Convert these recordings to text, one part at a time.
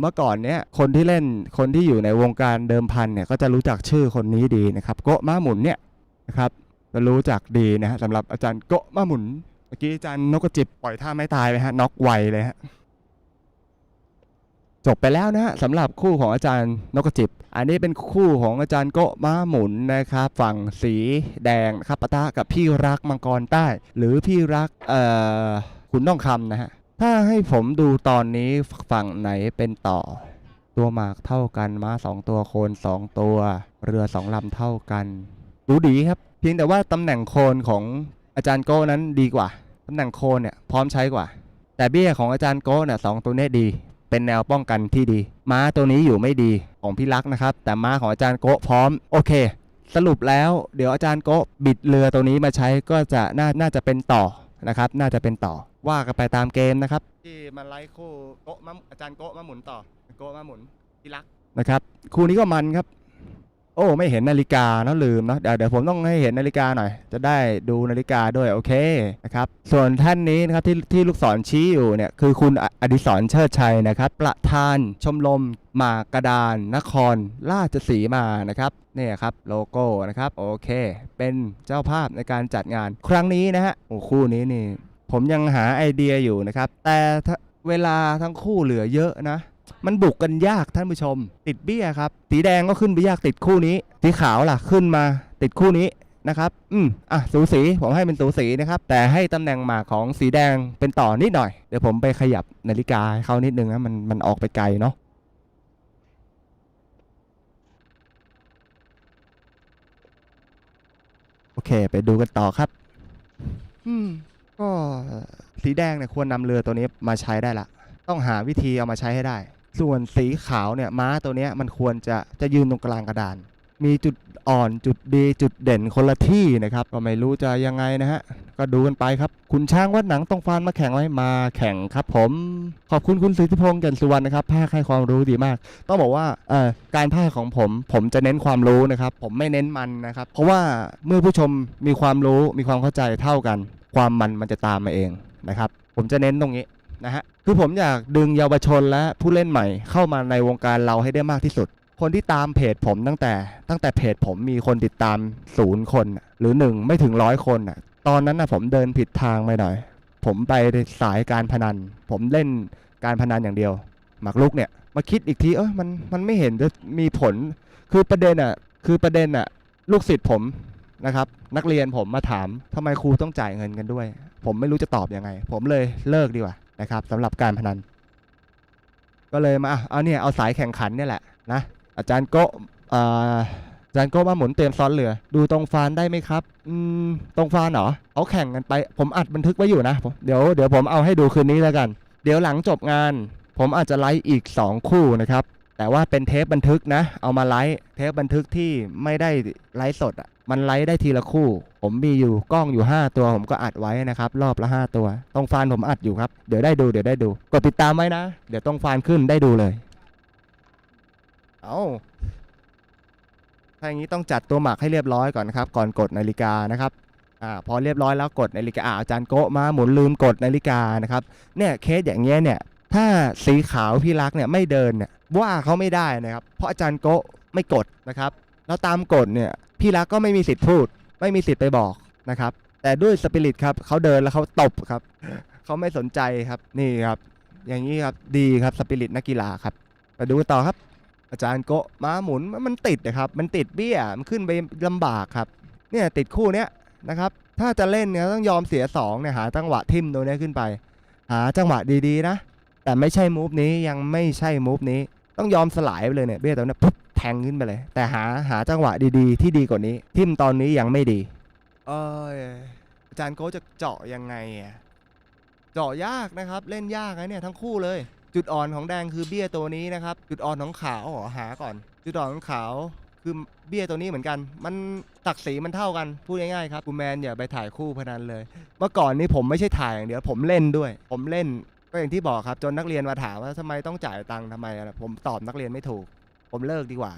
เมื่อก่อนเนี้ยคนที่เล่นคนที่อยู่ในวงการเดิมพันเนี่ยก็จะรู้จักชื่อคนนี้ดีนะครับโกะม้าหมุนเนี่ยนะครับจะรู้จักดีนะฮะสำหรับอาจารย์โกะม้าหมุนเมื่อกี้อาจารย์นกกระจิบปล่อยท่าไม่ตายไปฮะน็อกไวเลยฮะจบไปแล้วนะฮะสำหรับคู่ของอาจารย์นกกระจิบ อันนี้เป็นคู่ของอาจารย์โกะม้าหมุนนะครับ ฝั่งสีแดงนะครับปะทะกับพี่รักมังกรใต้ หรือพี่รักเอ่อขุนต้องคำนะฮะ ถ้าให้ผมดูตอนนี้ฝั่งไหนเป็นต่อ ตัวหมากเท่ากันม้าสองตัวโคนสองตัว เรือสองลำเท่ากันดูดีครับ เพียงแต่ว่าตำแหน่งโคนของอาจารย์โก้นั้นดีกว่าตำแหน่งโคนเนี่ยพร้อมใช้กว่า แต่เบี้ยของอาจารย์โก้เนี่ยสองตัวเนี้ดี เป็นแนวป้องกันที่ดี ม้าตัวนี้อยู่ไม่ดีของพี่รักนะครับ แต่ม้าของอาจารย์โก้พร้อมโอเค สรุปแล้วเดี๋ยวอาจารย์โก้บิดเรือตัวนี้มาใช้ก็จะน่าน่าจะเป็นต่อ นะครับ น่าจะเป็นต่อว่ากันไปตามเกมนะครับ ที่มาไล่คู่โกะมาอาจารย์โกะมาหมุนต่อโกะมาหมุนพี่รักนะครับ คู่นี้ก็มันครับ โอ้ไม่เห็นนาฬิกาเนอะลืมเนอะเดี๋ยวเดี๋ยวผมต้องให้เห็นนาฬิกาหน่อย จะได้ดูนาฬิกาด้วยโอเคนะครับส่วนท่านนี้นะครับที่ที่ลูกศรชี้อยู่เนี่ยคือคุณออดิศรเชิดชัยนะครับ ประธานชมรมหมากกระดานนครราชสีมานะครับนี่ครับโลโก้นะครับโอเค เป็นเจ้าภาพในการจัดงานครั้งนี้นะฮะโอ้คู่นี้นี่ ผมยังหาไอเดียอยู่นะครับ แต่เวลาทั้งคู่เหลือเยอะนะ มันบุกกันยากท่านผู้ชม ติดเบี้ยครับสีแดงก็ขึ้นไปยากติดคู่นี้สีขาวล่ะขึ้นมาติดคู่นี้นะครับ อืม อะ สูสี ผมให้เป็นสูสีนะครับ แต่ให้ตำแหน่งหมากของสีแดงเป็นต่อนิดหน่อย เดี๋ยวผมไปขยับนาฬิกาให้เขานิดนึงนะ มัน มันออกไปไกลเนาะ โอเค ไปดูกันต่อครับ อืม ก็สีแดงเนี่ยควรนำเรือตัวนี้มาใช้ได้ละ ต้องหาวิธีเอามาใช้ให้ได้ ส่วนสีขาวเนี่ยม้าตัวนี้มันควรจะจะยืนตรงกลางกระดาน มีจุดอ่อนจุดดีจุดเด่นคนละที่นะครับ ก็ไม่รู้จะยังไงนะฮะ ก็ดูกันไปครับ คุณช้างวัดหนังต้องฟานมาแข่งไว้มาแข่งครับผม ขอบคุณคุณสิทธิพงษ์แก่นสุวรรณนะครับภาคให้ความรู้ดีมาก ต้องบอกว่าเอ่อการภาคของผม ผมจะเน้นความรู้นะครับ ผมไม่เน้นมันนะครับ เพราะว่าเมื่อผู้ชมมีความรู้มีความเข้าใจเท่ากัน ความมันมันจะตามมาเองนะครับ ผมจะเน้นตรงนี้ นะฮะคือผมอยากดึงเยาวชนและผู้เล่นใหม่เข้ามาในวงการเราให้ได้มากที่สุด คนที่ตามเพจผมตั้งแต่ตั้งแต่เพจผมมีคนติดตามศูนย์คน หรือหนึ่งไม่ถึงร้อยคนน่ะตอนนั้นนะผมเดินผิดทางไปหน่อย ผมไปสายการพนัน ผมเล่นการพนันอย่างเดียว หมากรุกเนี่ยมาคิดอีกทีเออมันมันไม่เห็นจะมีผล คือประเด็นอะคือประเด็นอะลูกศิษย์ผมนะครับนักเรียนผมมาถามทำไมครูต้องจ่ายเงินกันด้วย ผมไม่รู้จะตอบยังไง ผมเลยเลิกดีกว่า นะครับสำหรับการพนัน ก็เลยมาเอาเนี่ยเอาสายแข่งขันเนี่ยแหละนะอาจารย์โกอาจารย์โกมาหมุนเตรียมซ้อนเรือ ดูตรงฟานได้ไหมครับอืมตรงฟานเหรอเขาแข่งกันไปผมอัดบันทึกไว้อยู่นะผมเดี๋ยวเดี๋ยวผมเอาให้ดูคืนนี้แล้วกัน เดี๋ยวหลังจบงาน ผมอาจจะไลฟ์อีก 2 คู่นะครับแต่ว่าเป็นเทปบันทึกนะ เอามาไลฟ์เทปบันทึกที่ไม่ได้ไลฟ์สดอะ มันไลฟ์ได้ทีละคู่ ผมมีอยู่กล้องอยู่ 5 ตัว ผมก็อัดไว้นะครับ รอบละ 5 ตัวตรงฟานผมอัดอยู่ครับ เดี๋ยวได้ดูเดี๋ยวได้ดู กดติดตามไว้นะ เดี๋ยวตรงฟานขึ้นได้ดูเลย เอาถ้าอย่างนี้ต้องจัดตัวหมักให้เรียบร้อยก่อนนะครับ ก่อนกดนาฬิกานะครับอ่าพอเรียบร้อยแล้วกดนาฬิกาอาอาจารย์โกะมาหมุนลืมกดนาฬิกานะครับเนี่ยเคสอย่างเงี้ยเนี่ยถ้าสีขาวพี่รักเนี่ยไม่เดินเนี่ยว่าเขาไม่ได้นะครับ เพราะอาจารย์โกะไม่กดนะครับ แล้วตามกฎเนี่ย พี่รักก็ไม่มีสิทธิ์พูด ไม่มีสิทธิ์ไปบอกนะครับ แต่ด้วยสปิริตครับเขาเดินแล้วเขาตบครับเขาไม่สนใจครับนี่ครับ อย่างนี้ครับดีครับสปิริตนักกีฬาครับมาดูกันต่อครับ อาจารย์โกะม้าหมุนมันติดนะครับ มันติดเบี้ยมันขึ้นไปลำบากครับ เนี่ยติดคู่เนี้ยนะครับ ถ้าจะเล่นเนี่ยต้องยอมเสียสองเนี่ยหาจังหวะทิมตัวเนี้ยขึ้นไป หาจังหวะดีๆนะแต่ไม่ใช่มูฟนี้ยังไม่ใช่มูฟนี้ต้องยอมสลายไปเลยเนี่ยเบี้ยตัวเนี้ยปุ๊บ ทงขึ้นไปเลย แต่หาหาจังหวะดีๆ ที่ดีกว่านี้ ทิมตอนนี้ยังไม่ดี เอออาจารย์โก้จะเจาะยังไงอะเจาะยากนะครับ เล่นยากนะเนี่ยทั้งคู่เลย จุดอ่อนของแดงคือเบี้ยตัวนี้นะครับ จุดอ่อนของขาวหรอหาก่อน จุดอ่อนของขาวคือเบี้ยตัวนี้เหมือนกัน มันตักสีมันเท่ากัน พูดง่ายๆครับกูแมนอย่าไปถ่ายคู่พนันเลย เมื่อก่อนนี้ผมไม่ใช่ถ่ายอย่างเดียว ผมเล่นด้วย ผมเล่นก็อย่างที่บอกครับ จนนักเรียนมาถามว่าทำไมต้องจ่ายตังค์ทำไมอะผมตอบนักเรียนไม่ถูก ผมเลิกดีกว่า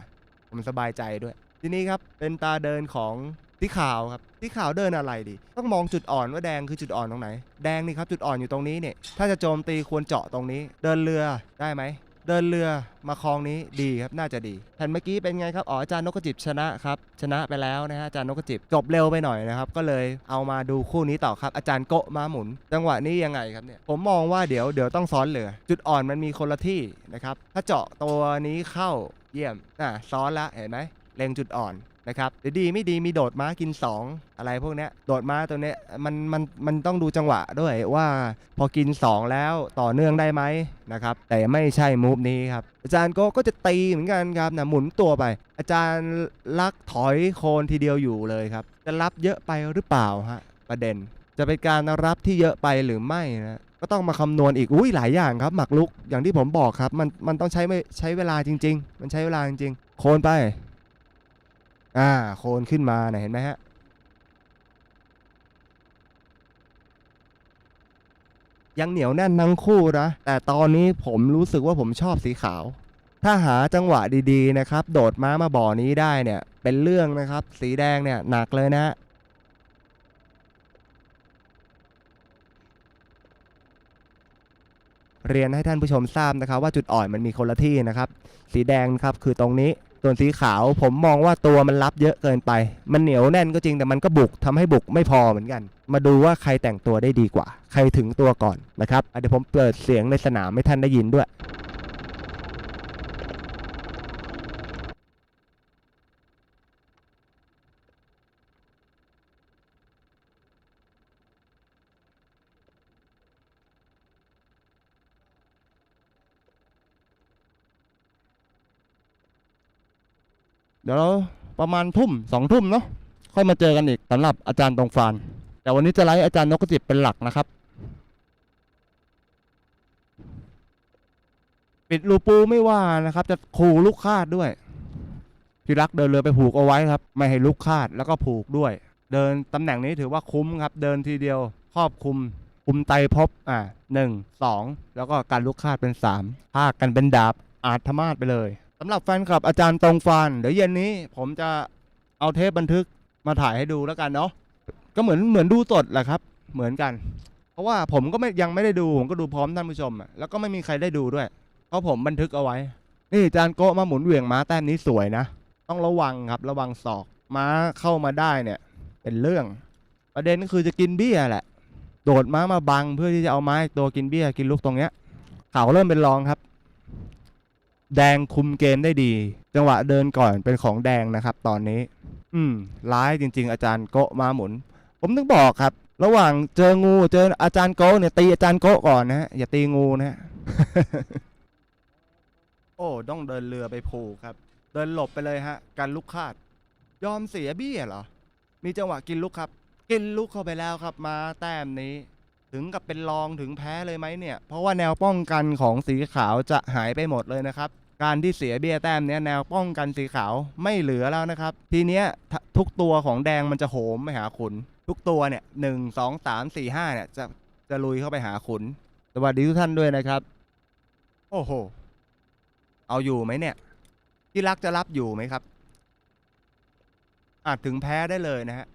ผมสบายใจด้วย ทีนี้ครับเป็นตาเดินของที่ขาวครับที่ขาวเดินอะไรดี ต้องมองจุดอ่อนว่าแดงคือจุดอ่อนตรงไหน แดงนี่ครับจุดอ่อนอยู่ตรงนี้เนี่ยถ้าจะโจมตีควรเจาะตรงนี้ เดินเรือได้ไหม เดินเรือมาคลองนี้ดีครับน่าจะดีแผ่นเมื่อกี้เป็นไงครับอ๋ออาจารย์นกกระจิบชนะครับชนะไปแล้วนะฮะอาจารย์นกกระจิบจบเร็วไปหน่อยนะครับก็เลยเอามาดูคู่นี้ต่อครับ อาจารย์โกะมาหมุน จังหวะนี้ยังไงครับเนี่ยผมมองว่าเดี๋ยวเดี๋ยวต้องซ้อนเรือ จุดอ่อนมันมีคนละที่นะครับถ้าเจาะตัวนี้เข้าเยี่ยมอะซ้อนละเห็นไหมเล็งจุดอ่อน นะครับเดี๋ยวดีไม่ดีมีโดดม้ากิน 2 อะไรพวกเนี้ยโดดม้าตัวเนี้ยมันมันมันต้องดูจังหวะด้วยว่าพอกิน 2 แล้วต่อเนื่องได้ไหมนะครับแต่ไม่ใช่มูฟนี้ครับ อาจารย์ก็ก็จะตีเหมือนกันครับนะหมุนตัวไป อาจารย์ลักถอยโคนทีเดียวอยู่เลยครับ จะรับเยอะไปหรือเปล่าฮะประเด็น จะเป็นการรับที่เยอะไปหรือไม่นะก็ต้องมาคำนวณอีกอุ้ยหลายอย่างครับ หมักลุกอย่างที่ผมบอกครับ มันมันต้องใช้ไม่ใช้เวลาจริง ๆ มันใช้เวลาจริงๆ โคนไป อ่า โคนขึ้นมานะเห็นไหมฮะ ยังเหนียวแน่นทั้งคู่นะ แต่ตอนนี้ผมรู้สึกว่าผมชอบสีขาว ถ้าหาจังหวะดีๆนะครับ โดดม้ามาบ่อนี้ได้เนี่ย เป็นเรื่องนะครับ สีแดงเนี่ยหนักเลยนะฮะเรียนให้ท่านผู้ชมทราบนะครับ ว่าจุดอ่อนมันมีคนละที่นะครับ สีแดงครับคือตรงนี้ ส่วนสีขาวผมมองว่าตัวมันรับเยอะเกินไป มันเหนียวแน่นก็จริงแต่มันก็บุกทำให้บุกไม่พอเหมือนกัน มาดูว่าใครแต่งตัวได้ดีกว่า ใครถึงตัวก่อนนะครับเดี๋ยวผมเปิดเสียงในสนามให้ท่านได้ยินด้วย เดี๋ยวเราประมาณทุ่มสองทุ่มเนาะค่อยมาเจอกันอีกสำหรับอาจารย์ตรงฟานแต่วันนี้จะไลฟ์อาจารย์นกกระจิบเป็นหลักนะครับ ปิดรูปูไม่ว่านะครับ จะขู่ลูกคาดด้วยพี่รักเดินเรือไปผูกเอาไว้ครับ ไม่ให้ลูกคาดแล้วก็ผูกด้วย เดินตำแหน่งนี้ถือว่าคุ้มครับ เดินทีเดียวครอบคุมคุมไตรภพอ่าหนึ่งสองแล้วก็การลูกคาดเป็นสามภาคกันเป็นดาบอาจธมาศไปเลยำหรับแฟนคลับอาจารย์ตรงฟานเดี๋ยวเย็นนี้ผมจะเอาเทปบันทึกมาถ่ายให้ดูแล้วกันเนาะก็เหมือนเหมือนดูสดแหละครับ เหมือนกัน เพราะว่าผมก็ไม่ยังไม่ได้ดูผมก็ดูพร้อมท่านผู้ชมอะแล้วก็ไม่มีใครได้ดูด้วย เพราะผมบันทึกเอาไว้ นี่อาจารย์โกะมาหมุนเหวี่ยงม้าแต้มนี้สวยนะ ต้องระวังครับระวังศอกม้าเข้ามาได้เนี่ย เป็นเรื่อง ประเด็นก็คือจะกินเบี้ยแหละ โดดม้ามาบังเพื่อที่จะเอาไม้ตัวกินเบี้ยกินลูกตรงเนี้ยเขาเริ่มเป็นรองครับ แดงคุมเกมได้ดี จังหวะเดินก่อนเป็นของแดงนะครับ ตอนนี้ อืมร้ายจริง ๆ อาจารย์โกะมาหมุน ผมถึงบอกครับ ระหว่างเจองูเจออาจารย์โกะเนี่ยตีอาจารย์โกะก่อนนะฮะอย่าตีงูนะฮะโอ้ต้องเดินเรือไปผูกครับ เดินหลบไปเลยฮะกันลูกคาด ยอมเสียเบี้ยเหรอ มีจังหวะกินลูกครับ กินลูกเข้าไปแล้วครับมาแต้มนี้ ถึงกับเป็นรองถึงแพ้เลยไหมเนี่ย เพราะว่าแนวป้องกันของสีขาวจะหายไปหมดเลยนะครับ การที่เสียเบี้ยแต้มเนี้ยแนวป้องกันสีขาวไม่เหลือแล้วนะครับ ทีเนี้ยทุกตัวของแดงมันจะโหมไปหาขุน ทุกตัวเนี่ยหนึ่งสองสามสี่ห้าเนี่ยจะจะลุยเข้าไปหาขุน สวัสดีทุกท่านด้วยนะครับ โอ้โห เอาอยู่ไหมเนี่ย ที่รักจะรับอยู่ไหมครับ อาจถึงแพ้ได้เลยนะฮะ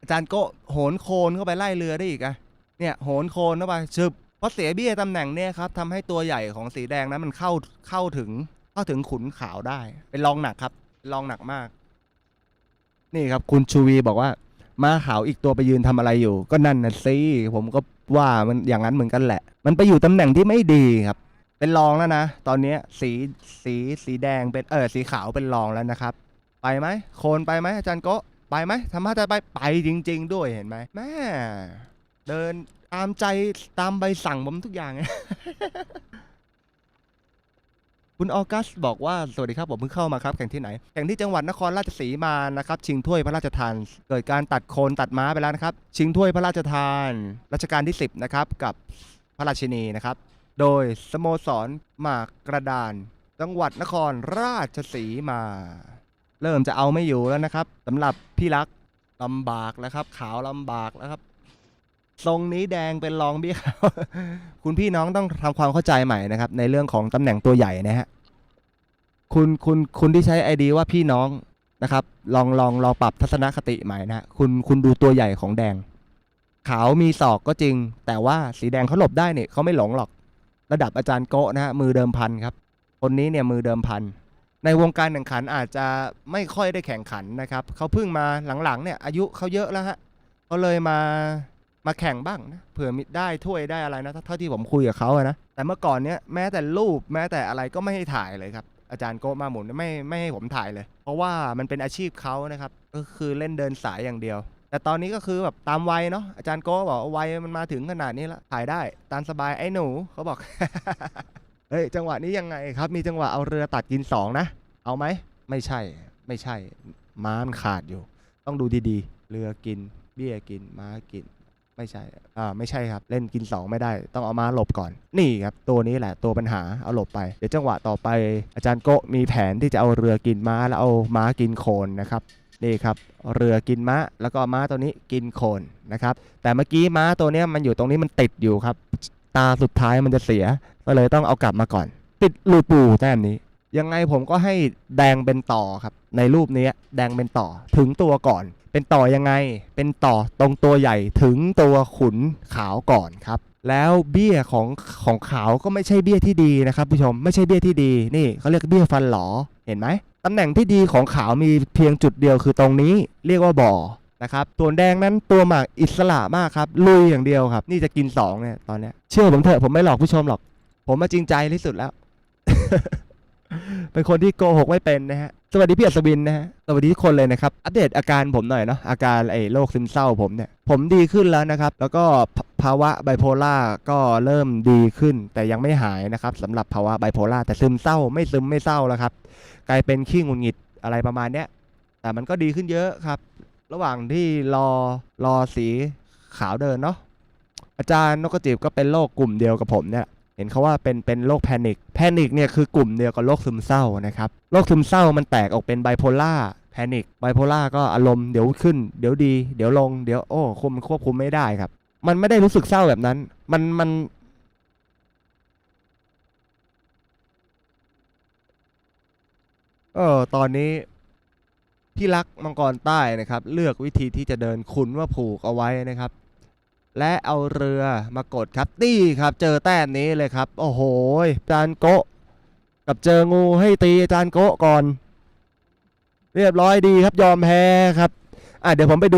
อาจารย์โกะโหนโคนเข้าไปไล่เรือได้อีกอะ เนี่ยโหนโคนเข้าไปชึบเพราะเสียเบี้ยตำแหน่งเนี่ยครับทำให้ตัวใหญ่ของสีแดงนั้นมันเข้าเข้าถึงเข้าถึงขุนขาวได้ เป็นรองหนักครับรองหนักมาก นี่ครับคุณชูวีบอกว่าม้าขาวอีกตัวไปยืนทำอะไรอยู่ ก็นั่นนะสิผมก็ว่ามันอย่างนั้นเหมือนกันแหละ มันไปอยู่ตำแหน่งที่ไม่ดีครับ เป็นรองแล้วนะ ตอนนี้สีสีสีแดงเป็นเออสีขาวเป็นรองแล้วนะครับ ไปไหมโคนไปไหมอาจารย์โกไปไหมทำท่าจะไปไปจริง ๆ ด้วยเห็นไหมแม่ เดินตามใจตามใบสั่งผมทุกอย่าง คุณออกัสบอกว่า สวัสดีครับ ผมเพิ่งเข้ามาครับ แข่งที่ไหน แข่งที่จังหวัดนครราชสีมานะครับ ชิงถ้วยพระราชทาน เกิดการตัดโคนตัดม้าไปแล้วนะครับ ชิงถ้วยพระราชทานรัชกาลที่ 10 นะครับ กับพระราชินีนะครับ โดยสโมสรหมากกระดาน จังหวัดนครราชสีมา เริ่มจะเอาไม่อยู่แล้วนะครับสำหรับพี่รักลำบากแล้วครับ ขาวลำบากแล้วครับ ทรงนี้แดงเป็นรองพี่ขาคุณพี่น้องต้องทำความเข้าใจใหม่นะครับ ในเรื่องของตำแหน่งตัวใหญ่นะฮะคุณคุณคุณที่ใช้ไอดีว่าพี่น้องนะครับ ลองลองลองปรับทัศนคติใหม่นะฮะคุณคุณดูตัวใหญ่ของแดง ขาวมีศอกก็จริง แต่ว่าสีแดงเขาหลบได้เนี่ยเขาไม่หลงหรอก ระดับอาจารย์โกะนะฮะมือเดิมพันครับ คนนี้เนี่ยมือเดิมพันในวงการแข่งขันอาจจะไม่ค่อยได้แข่งขันนะครับเขาเพิ่งมาหลังๆเนี่ยอายุเขาเยอะแล้วฮะเขาเลยมา มาแข่งบ้างนะเผื่อมิได้ถ้วยได้อะไรนะเท่าที่ผมคุยกับเขาอะนะแต่เมื่อก่อนเนี้ยแม้แต่รูปแม้แต่อะไรก็ไม่ให้ถ่ายเลยครับอาจารย์โกมาหมุนไม่ไม่ให้ผมถ่ายเลย เพราะว่ามันเป็นอาชีพเขานะครับก็คือเล่นเดินสายอย่างเดียว แต่ตอนนี้ก็คือแบบตามวัยเนาะอาจารย์โก้บอกวัยมันมาถึงขนาดนี้แล้วถ่ายได้ตามสบายไอ้หนูเขาบอกเฮ้ยจังหวะนี้ยังไงครับ มีจังหวะเอาเรือตัดกินสองนะ เอาไหมไม่ใช่ไม่ใช่ม้ามันขาดอยู่ ต้องดูดีๆ เรือกิน เบี้ยกินม้ากิน ไม่ใช่ อ่า ไม่ใช่ครับ เล่นกินสองไม่ได้ ต้องเอาม้าหลบก่อน นี่ครับ ตัวนี้แหละตัวปัญหา เอาหลบไป เดี๋ยวจังหวะต่อไป อาจารย์โกะมีแผนที่จะเอาเรือกินม้าแล้วเอาม้ากินโคนนะครับ นี่ครับ เรือกินม้า แล้วก็ม้าตัวนี้กินโคนนะครับ แต่เมื่อกี้ม้าตัวนี้มันอยู่ตรงนี้มันติดอยู่ครับ ตาสุดท้ายมันจะเสีย ก็เลยต้องเอากลับมาก่อน ติดรูปูแต้มนี้ ยังไงผมก็ให้แดงเป็นต่อครับ ในรูปนี้แดงเป็นต่อ ถึงตัวก่อน เป็นต่อยังไง เป็นต่อตรงตัวใหญ่ถึงตัวขุนขาวก่อนครับ แล้วเบี้ยของของขาวก็ไม่ใช่เบี้ยที่ดีนะครับผู้ชมไม่ใช่เบี้ยที่ดีนี่เขาเรียกเบี้ยฟันหลอเห็นไหมตำแหน่งที่ดีของขาวมีเพียงจุดเดียวคือตรงนี้เรียกว่าบ่อนะครับตัวแดงนั้นตัวหมากอิสระมากครับลุยอย่างเดียวครับ นี่จะกินสองเนี่ยตอนเนี้ยเชื่อผมเถอะผมไม่หลอกผู้ชมหรอก ผมมาจริงใจที่สุดแล้ว เป็นคนที่โกหกไม่เป็นนะฮะ สวัสดีพี่อัศวินนะฮะ สวัสดีทุกคนเลยนะครับ อัปเดตอาการผมหน่อยเนาะ อาการไอ้โรคซึมเศร้าผมเนี่ย ผมดีขึ้นแล้วนะครับ แล้วก็ภาวะไบโพล่าก็เริ่มดีขึ้น แต่ยังไม่หายนะครับสำหรับภาวะไบโพล่าแต่ซึมเศร้าไม่ซึมไม่เศร้าแล้วครับ กลายเป็นขี้งุดหงิดอะไรประมาณเนี้ย แต่มันก็ดีขึ้นเยอะครับ ระหว่างที่รอรอสีขาวเดินเนาะ อาจารย์นกกระจิบก็เป็นโรคกลุ่มเดียวกับผมเนี่ย เห็นเขาว่าเป็นเป็นโรคแพนิคแพนิคเนี่ยคือกลุ่มเดียวกับโรคซึมเศร้านะครับโรคซึมเศร้ามันแตกออกเป็นไบโพล่าแพนิคไบโพล่าก็อารมณ์เดี๋ยวขึ้น เดี๋ยวดี เดี๋ยวลงเดี๋ยวโอ้คุมควบคุมไม่ได้ครับ มันไม่ได้รู้สึกเศร้าแบบนั้น มันมันเออตอนนี้พี่รักมังกรใต้นะครับ เลือกวิธีที่จะเดินขุนว่าผูกเอาไว้นะครับ และเอาเรือมากดครับตี้ครับเจอแต้มนี้เลยครับ โอ้โหจานโกะกับเจองูให้ตีจานโกะก่อน เรียบร้อยดีครับยอมแพ้ครับ อะเดี๋ยวผมไปดู